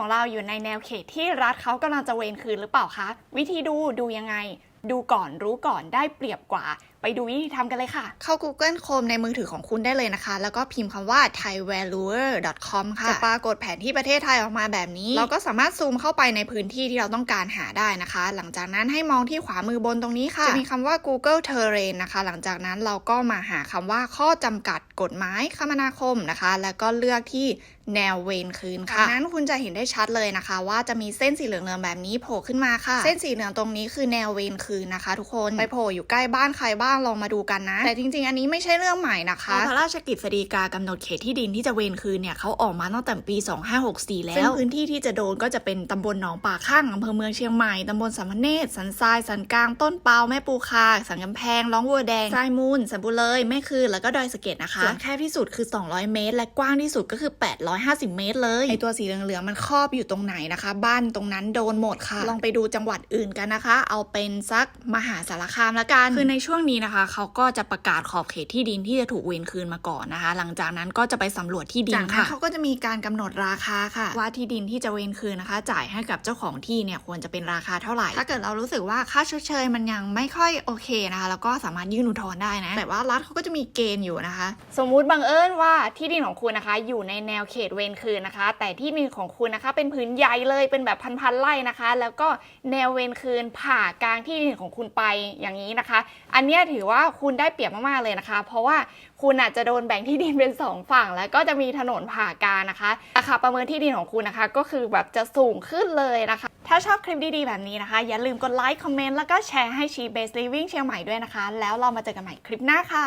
ของเราอยู่ในแนวเขตที่รัฐเขากำลังจะเวนคืนหรือเปล่าคะ วิธีดูดูยังไง ดูก่อนรู้ก่อนได้เปรียบกว่าไปดูวิธีทำกันเลยค่ะ เข้า Google Chrome ในมือถือของคุณได้เลยนะคะ แล้วก็พิมพ์คำว่า thaivaluer.com ค่ะ จะปรากฏแผนที่ประเทศไทยออกมาแบบนี้ เราก็สามารถซูมเข้าไปในพื้นที่ที่เราต้องการหาได้นะคะ หลังจากนั้นให้มองที่ขวามือบนตรงนี้ค่ะ จะมีคำว่า Google Terrain นะคะ หลังจากนั้นเราก็มาหาคำว่าข้อจำกัดกฎหมายคมนาคมนะคะ แล้วก็เลือกที่แนวเวนคืนค่ะจากนั้นคุณจะเห็นได้ชัดเลยนะคะ ว่าจะมีเส้นสีเหลืองๆแบบนี้โผล่ขึ้นมาค่ะ เส้นสีเหลืองตรงนี้คือแนวเวนคืนนะคะ ทุกคน ไปโผล่อยู่ใกล้บ้านใครบ้างลองมาดูกันนะ แต่จริง ๆ อันนี้ไม่ใช่เรื่องใหม่นะคะพระราชกิจสฎีกากำหนดเขตที่ดินที่จะเวนคืนเนี่ยเขาออกมาตั้งแต่ปี 2564 แล้วซึ่งพื้นที่ที่จะโดนก็จะเป็นตำบลหนองป่าข้างอำเภอเมืองเชียงใหม่ตำบลสัมพเนศสันทรายสันกลางต้นเปาแม่ปูคา สันกำแพงร้องวัวแดงทรายมูลสันบุเลยแม่คือแล้วก็ดอยสะเก็ดนะคะส่วนแคบที่สุดคือ 200 เมตร และกว้างที่สุดก็คือ 850 เมตร เลยไอตัวสีเหลืองๆมันครอบอยู่ตรงไหนนะคะ บ้านตรงนั้นโดนหมดค่ะ ลองไปดูจังหวัดอื่นกันนะคะ เอาเป็นสักมหาสารคามละกันคือในช่วงนี้นะคะ เขาก็จะประกาศขอบเขตที่ดินที่จะถูกเวนคืนมาก่อนนะคะ หลังจากนั้นก็จะไปสำรวจที่ดินค่ะเขาก็จะมีการกำหนดราคาค่ะ ว่าที่ดินที่จะเวนคืนนะคะ จ่ายให้กับเจ้าของที่เนี่ยควรจะเป็นราคาเท่าไหร่ ถ้าเกิดเรารู้สึกว่าค่าชดเชยมันยังไม่ค่อยโอเคนะคะ แล้วก็สามารถยื่นอุทธรณ์ได้นะ แต่ว่ารัฐเขาก็จะมีเกณฑ์อยู่นะคะ สมมุติบังเอิญว่าที่ดินของคุณนะคะ อยู่ในแนวเขตเวนคืนนะคะ แต่ที่ดินของคุณนะคะ เป็นพื้นใหญ่เลยเป็นแบบพันๆไร่นะคะ แล้วก็แนวเวนคืนผ่ากลางที่ดินของคุณไปอย่างนี้นะคะ อันเนี้ยถือว่าคุณได้เปรียบมากๆเลยนะคะ เพราะว่าคุณอาจจะโดนแบ่งที่ดินเป็นสองฝั่ง แล้วก็จะมีถนนผ่ากลางนะคะราคาประเมินที่ดินของคุณนะคะ ก็คือแบบจะสูงขึ้นเลยนะคะ ถ้าชอบคลิปดีๆแบบนี้นะคะ อย่าลืมกดไลค์คอมเมนต์แล้วก็แชร์ให้ชีเบสลิวิ่งเชียงใหม่ด้วยนะคะ แล้วเรามาเจอกันใหม่คลิปหน้าค่ะ